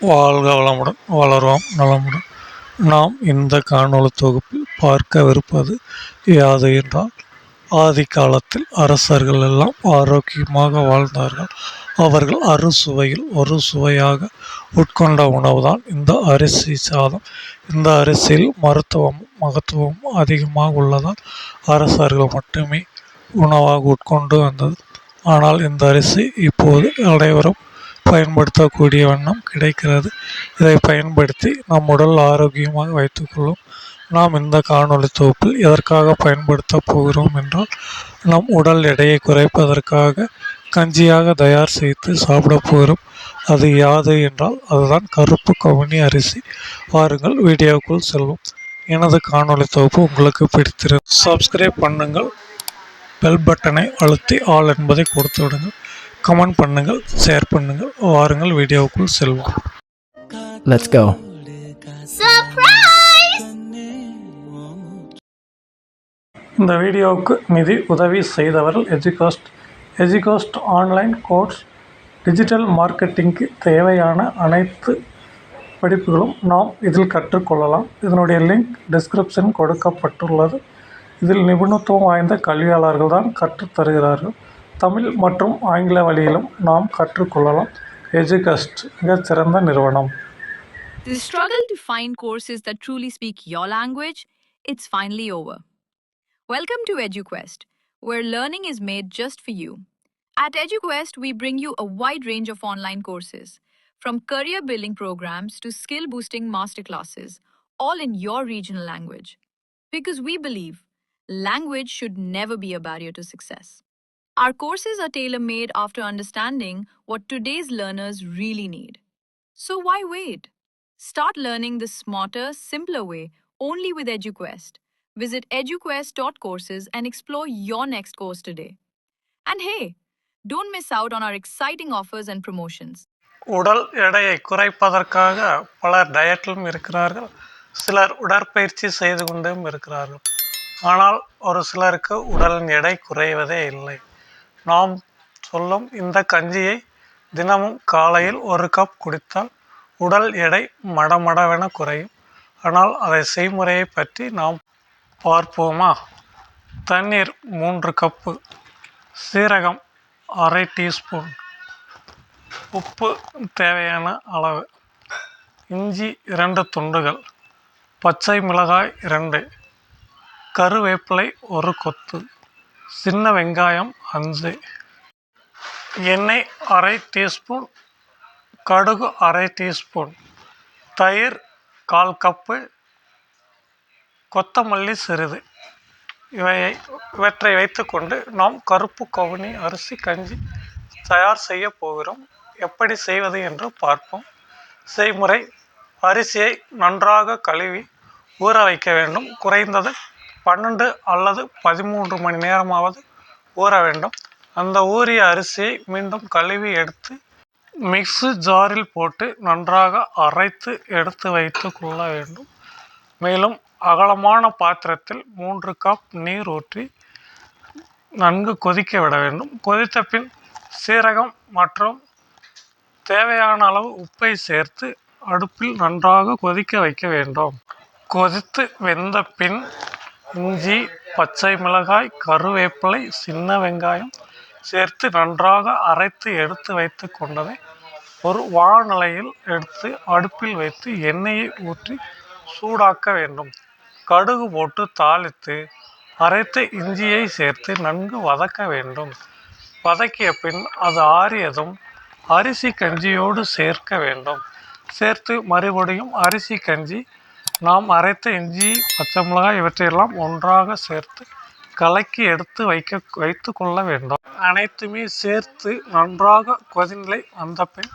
வாழ்க வளமுடன் வளர்வோம் நலமுடன். நாம் இந்த காணொலி தொகுப்பில் பார்க்கவிருப்பது யாது என்றால் ஆதி காலத்தில் அரசர்கள் எல்லாம் ஆரோக்கியமாக வாழ்ந்தார்கள். அவர்கள் அறுசுவையில் ஒரு சுவையாக உட்கொண்ட உணவுதான் இந்த அரிசி சாதம். இந்த அரிசியில் மருத்துவமும் மகத்துவமும் அதிகமாக உள்ளதால் அரசர்கள் மட்டுமே உணவாக உட்கொண்டு வந்தது. ஆனால் இந்த அரிசி இப்போது அனைவரும் பயன்படுத்தக்கூடிய வண்ணம் கிடைக்கிறது. இதை பயன்படுத்தி நம் உடல் ஆரோக்கியமாக வைத்துக்கொள்ளும் நாம் இந்த காணொளி தொகுப்பில் எதற்காக பயன்படுத்தப் போகிறோம் என்றால் நம் உடல் எடையை குறைப்பதற்காக கஞ்சியாக தயார் செய்து சாப்பிட போகிறோம். அது யாது என்றால் அதுதான் கருப்பு கவுனி அரிசி. வாருங்கள் வீடியோக்குள் செல்வோம். எனது காணொளி தொகுப்பு உங்களுக்கு பிடித்திருக்கும். சப்ஸ்கிரைப் பண்ணுங்கள். பெல் பட்டனை அழுத்தி ஆல் என்பதை கொடுத்து விடுங்கள். கமெண்ட் பண்ணுங்கள் ஷேர் பண்ணுங்கள் வாருங்கள் வீடியோவுக்குள் செல்வோம். Let's go. Surprise! இந்த வீடியோவுக்கு நிதி உதவி செய்தவர்கள் Educast Educast online course digital மார்க்கெட்டிங்க்கு தேவையான அனைத்து படிப்புகளும் நாம் இதில் கற்றுக்கொள்ளலாம். இதனுடைய லிங்க் டிஸ்கிரிப்ஷன் கொடுக்கப்பட்டுள்ளது. இதில் நிபுணத்துவம் வாய்ந்த கல்வியாளர்கள் தான் கற்றுத் தருகிறார்கள் தமிழ் மற்றும் ஆங்கில வழியிலும் நாம் கற்றுக்கொள்ளலாம் எஜுகாஸ்ட் மிகச்சிறந்த நிறுவனம் The struggle to find courses that truly speak your language, it's finally over. Welcome to EduQuest, where learning is made just for you. At EduQuest, we bring you a wide range of online courses, from career building programs to skill boosting masterclasses, all in your regional language. Because we believe language should never be a barrier to success. Our courses are tailor made after understanding what today's learners really need. So why wait? Start learning the smarter, simpler way only with EduQuest. Visit eduquest.courses and explore your next course today. And hey, don't miss out on our exciting offers and promotions. உடல் எடையை குறைப்பதற்காக பலர் டயட்டிலும் இருக்கிறார்கள் சிலர் உடற்பயிற்சி செய்து கொண்டும் இருக்கிறார்கள் ஆனால் ஒரு சிலருக்கு உடலின் எடை குறைவதே இல்லை நாம் சொல்லும் இந்த கஞ்சியை தினமும் காலையில் ஒரு கப் குடித்தால் உடல் எடை மடமடவென குறையும். ஆனால் அதை செய்முறையை பற்றி நாம் பார்ப்போமா? தண்ணீர் மூன்று கப்பு சீரகம் அரை டீஸ்பூன் உப்பு தேவையான அளவு இஞ்சி இரண்டு துண்டுகள் பச்சை மிளகாய் இரண்டு கருவேப்பிலை ஒரு கொத்து சின்ன வெங்காயம் அஞ்சு. எண்ணெய் அரை டீஸ்பூன். கடுகு அரை டீஸ்பூன். தயிர் கால் கப்பு. கொத்தமல்லி சிறிது. இவையை இவற்றை வைத்துக்கொண்டு நாம் கருப்பு கவுனி அரிசி கஞ்சி தயார் செய்ய போகிறோம். எப்படி செய்வது என்று பார்ப்போம். செய்முறை. அரிசியை நன்றாக கழுவி ஊற வைக்க வேண்டும். குறைந்தது பன்னெண்டு அல்லது பதிமூன்று மணி நேரமாவது ஊற வேண்டும். அந்த ஊறிய அரிசியை மீண்டும் கழுவி எடுத்து மிக்ஸி ஜாரில் போட்டு நன்றாக அரைத்து எடுத்து வைத்து கொள்ள வேண்டும். மேலும் அகலமான பாத்திரத்தில் மூன்று கப் நீர் ஊற்றி நன்கு கொதிக்க விட வேண்டும். கொதித்த பின் சீரகம் மற்றும் தேவையான அளவு உப்பை சேர்த்து அடுப்பில் நன்றாக கொதிக்க வைக்க வேண்டும். கொதித்து வெந்த பின் இஞ்சி பச்சை மிளகாய் கருவேப்பிலை சின்ன வெங்காயம் சேர்த்து நன்றாக அரைத்து எடுத்து வைத்து கொண்டதை ஒரு வாழநிலையில் எடுத்து அடுப்பில் வைத்து எண்ணெயை ஊற்றி சூடாக்க வேண்டும். கடுகு போட்டு தாளித்து அரைத்த இஞ்சியை சேர்த்து நன்கு வதக்க வேண்டும். வதக்கிய பின் அது ஆறியதும் அரிசி கஞ்சியோடு சேர்க்க வேண்டும். சேர்த்து மறுபடியும் அரிசி கஞ்சி நாம் அரைத்த இஞ்சி பச்சை மிளகாய் இவற்றையெல்லாம் ஒன்றாக சேர்த்து கலக்கி எடுத்து வைக்க வைத்து கொள்ள வேண்டும். அனைத்துமே சேர்த்து நன்றாக கொதிநிலை வந்த பின்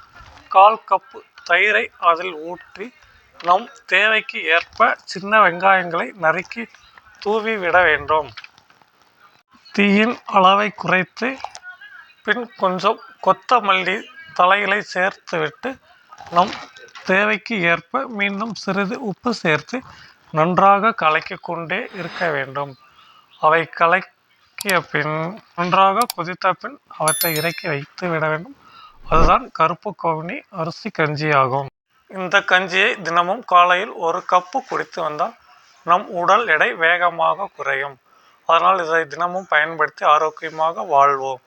கால் கப்பு தயிரை அதில் ஊற்றி நம் தேவைக்கு ஏற்ப சின்ன வெங்காயங்களை நறுக்கி தூவி விட வேண்டும். தீயின் அளவை குறைத்து பின் கொஞ்சம் கொத்தமல்லி தலைகளை சேர்த்துவிட்டு நம் தேவைக்கு ஏற்ப மீண்டும் சிறிது உப்பு சேர்த்து நன்றாக கலக்கிக் கொண்டே இருக்க வேண்டும். அவை கலக்கிய பின் நன்றாக கொதித்த பின் அவற்றை இறக்கி வைத்து விட வேண்டும். அதுதான் கருப்பு கவுனி அரிசி கஞ்சி ஆகும் இந்த கஞ்சியை தினமும் காலையில் ஒரு கப்பு குடித்து வந்தால் நம் உடல் எடை வேகமாக குறையும். அதனால் இதை தினமும் பயன்படுத்தி ஆரோக்கியமாக வாழ்வோம்.